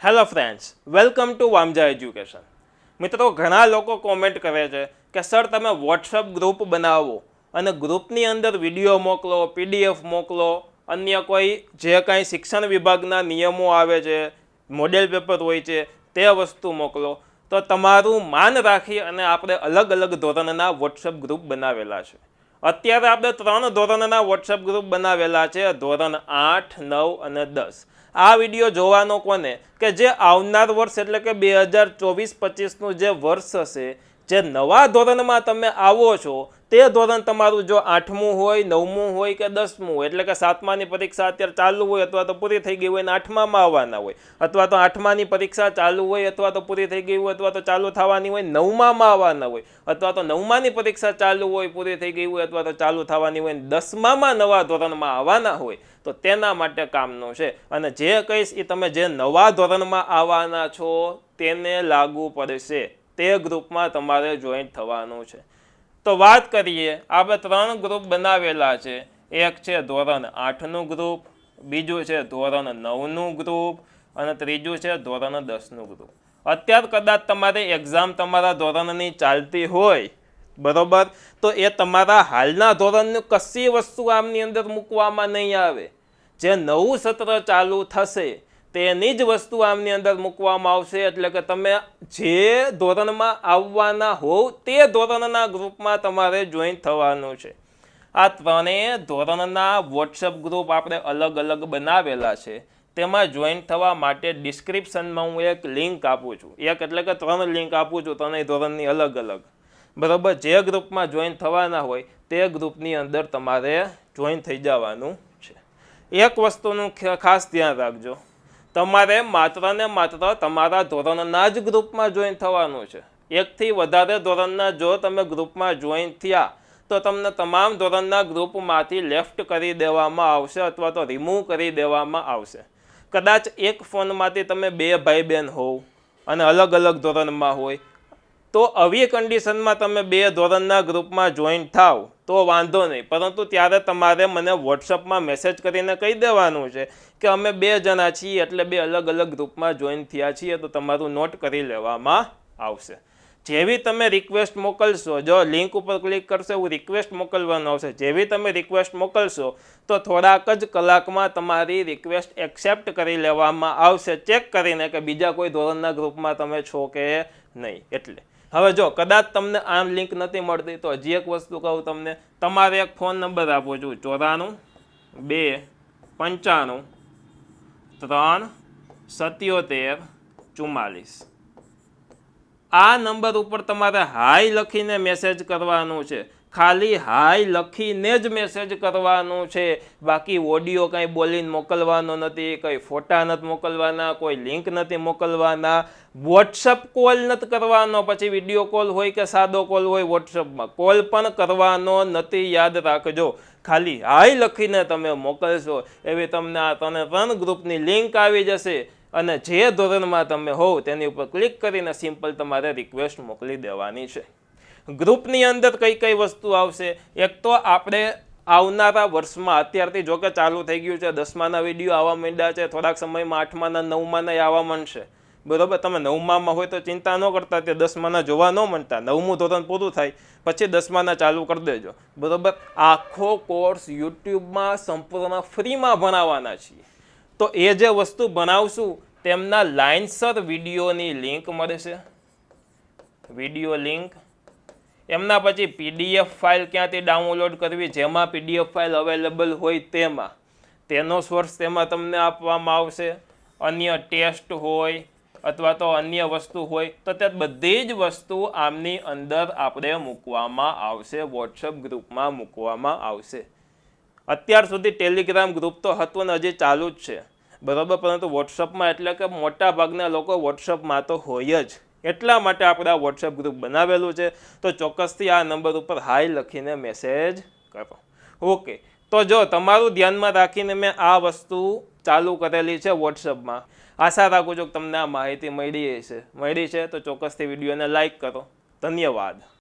Hello friends welcome to Vamja education મિત્રો, ઘણા લોકો કોમેન્ટ કરે છે કે સર તમે વોટ્સઅપ ગ્રુપ બનાવો અને ગ્રુપની અંદર વીડિયો મોકલો પીડીએફ મોકલો, અન્ય કોઈ જે કાંઈ શિક્ષણ વિભાગના નિયમો આવે છે મોડેલ પેપર હોય છે, તે વસ્તુ મોકલો. તો તમારું માન રાખી અને આપણે અલગ અલગ ધોરણના વોટ્સઅપ ગ્રુપ બનાવેલા છે. અત્યારે આપણે ત્રણ ધોરણના વોટ્સઅપ ગ્રુપ બનાવેલા છે. ધોરણ આઠ, નવ અને દસ. આ વીડિયો જોવાનો કોને? કે જે આવનાર વર્ષ એટલે કે બે હજાર ચોવીસ પચીસનું જે વર્ષ હશે, જે નવા ધોરણમાં તમે આવો છો તે ધોરણ તમારું જો આઠમું હોય, નવમું હોય કે દસમું હોય, એટલે કે સાતમાની પરીક્ષા અત્યારે ચાલુ હોય અથવા તો પૂરી થઈ ગઈ હોય ને આઠમામાં આવવાના હોય, અથવા તો આઠમાની પરીક્ષા ચાલુ હોય અથવા તો પૂરી થઈ ગઈ હોય અથવા તો ચાલુ થવાની હોય, નવમામાં આવવાના હોય, અથવા તો નવમાની પરીક્ષા ચાલુ હોય, પૂરી થઈ ગઈ હોય અથવા તો ચાલુ થવાની હોય દસમામાં નવા ધોરણમાં આવવાના હોય, તો તેના માટે કામનું છે. અને જે કહીશ એ તમે જે નવા ધોરણમાં આવવાના છો, તેને લાગુ પડશે. તે ગ્રુપમાં તમારે જોઈન્ટ થવાનું છે. તો વાત કરીએ, આપણે ત્રણ ગ્રુપ બનાવેલા છે. એક છે ધોરણ આઠનું ગ્રુપ બીજું છે ધોરણ નવનું ગ્રુપ અને ત્રીજું છે ધોરણ દસનું ગ્રુપ અત્યાર કદાચ તમારે એક્ઝામ તમારા ધોરણની ચાલતી હોય, બરોબર? તો એ તમારા હાલના ધોરણની કશી વસ્તુ આમની અંદર મૂકવામાં નહીં આવે. જે નવું સત્ર ચાલુ થશે તેની જ વસ્તુ આમની અંદર મૂકવામાં આવશે. એટલે કે તમે જે ધોરણમાં આવવાના હોવ તે ધોરણના ગ્રુપમાં તમારે જોઈન થવાનું છે. આ ત્રણેય ધોરણના વોટ્સઅપ ગ્રુપ આપણે અલગ અલગ બનાવેલા છે. તેમાં જોઈન થવા માટે ડિસ્ક્રિપ્શનમાં હું એક લિંક આપું છું. એક એટલે કે ત્રણ લિંક આપું છું ત્રણેય ધોરણની અલગ અલગ. બરાબર? જે ગ્રુપમાં જોઈન થવાના હોય તે ગ્રુપની અંદર તમારે જોઈન થઈ જવાનું છે. એક વસ્તુનું ખાસ ધ્યાન રાખજો. તમારે માત્ર ને માત્ર તમારા ધોરણના જ ગ્રુપમાં જોઈન થવાનું છે. એકથી વધારે ધોરણના જો તમે ગ્રુપમાં જોઈન થયા, તો તમને તમામ ધોરણના ગ્રુપમાંથી લેફ્ટ કરી દેવામાં આવશે અથવા તો રિમૂવ કરી દેવામાં આવશે. કદાચ એક ફોનમાંથી તમે બે ભાઈ બહેન હોવ અને અલગ અલગ ધોરણમાં હોય, તો આવી કન્ડિશનમાં તમે બે ધોરણના ગ્રુપમાં જોઈન થાવ, તો વાંધો નહીં. પરંતુ ત્યારે તમારે મને વોટ્સઅપમાં મેસેજ કરીને કહી દેવાનું છે કે અમે બે જણા છીએ એટલે બે અલગ અલગ ગ્રુપમાં જોઈન થયા છીએ તો તમારું નોટ કરી લેવામાં આવશે. જેવી તમે રિક્વેસ્ટ મોકલશો, જો લિંક ઉપર ક્લિક કરશો એવું રિક્વેસ્ટ મોકલવાનું આવશે. જેવી તમે રિક્વેસ્ટ મોકલશો તો થોડાક જ કલાકમાં તમારી રિક્વેસ્ટ એક્સેપ્ટ કરી લેવામાં આવશે. ચેક કરીને કે બીજા કોઈ ધોરણના ગ્રુપમાં તમે છો કે નહીં. એટલે હવે જો કદાચ તમને આમ લિંક નથી મળતી તો હજી એક વસ્તુ કહું તમને. તમારે એક ફોન નંબર આપો છું ચોરાણું, બે, પંચાણું ત્રણ સત્યોતેર ચુમ્માલીસ. આ નંબર ઉપર તમારે હાય લખીને મેસેજ કરવાનું છે. ખાલી હાય લખીને જ મેસેજ કરવાનું છે. બાકી ઓડિયો કાંઈ બોલીને મોકલવાનો નથી, કંઈ ફોટા નથી મોકલવાના, કોઈ લિંક નથી મોકલવાના. વોટ્સઅપ કોલ નથી કરવાનો, પછી વીડિયો કોલ હોય કે સાદો કોલ હોય વોટ્સઅપમાં કોલ પણ કરવાનો નથી, યાદ રાખજો. ખાલી હાય લખીને તમે મોકલશો, એવી તમને આ ત્રણે ત્રણ ગ્રુપની લિંક આવી જશે. અને જે ધોરણમાં તમે હોવ, તેની ઉપર ક્લિક કરીને સિમ્પલ તમારે રિક્વેસ્ટ મોકલી દેવાની છે. ગ્રુપની અંદર કઈ કઈ વસ્તુ આવશે? એક તો આપણે આવનારા વર્ષમાં, અત્યારથી જો કે ચાલુ થઈ ગયું છે, દસમાના વીડિયો આવવા માંડ્યા છે, થોડાક સમયમાં આઠમાના, નવમાના આવવા માંડશે. બરોબર? તમે નવમામાં હોય તો ચિંતા ન કરતા, તે દસમાના જોવા ન માંડતા. નવમું ધોરણ પૂરું થાય, પછી દસમાના ચાલુ કરી દેજો. બરોબર? આખો કોર્સ યુટ્યુબમાં સંપૂર્ણ ફ્રીમાં ભણાવવાના છીએ. તો એ જે વસ્તુ બનાવશું તેમના લાઇનસર વિડીયોની લિંક મળશે. વીડિયો લિંક એમના પછી પીડીએફ ફાઇલ ક્યાંથી ડાઉનલોડ કરવી, જેમાં પીડીએફ ફાઇલ અવેલેબલ હોય તેમાં. તેનો સોર્સ તેમાં તમને આપવામાં આવશે. અન્ય ટેસ્ટ હોય અથવા તો અન્ય વસ્તુ હોય, તો તે બધી જ વસ્તુ આમની અંદર આપણે મૂકવામાં આવશે વોટ્સઅપ ગ્રુપમાં મૂકવામાં આવશે. અત્યાર સુધી ટેલિગ્રામ ગ્રુપ તો હતું ને હજી ચાલુ જ છે. બરાબર, પરંતુ વોટ્સઅપમાં એટલે કે મોટા ભાગના લોકો વોટ્સઅપમાં તો હોય જ. એટલા માટે આપણે આ વોટ્સઅપ ગ્રુપ બનાવેલું છે. તો ચોક્કસથી આ નંબર ઉપર હાય લખીને મેસેજ કરો. ઓકે તો જો તમારું ધ્યાનમાં રાખીને મેં આ વસ્તુ ચાલુ કરેલી છે વોટ્સઅપમાં આશા રાખું છું કે તમને આ માહિતી મળી છે મળી છે તો ચોક્કસથી વિડીયોને લાઈક કરો. ધન્યવાદ.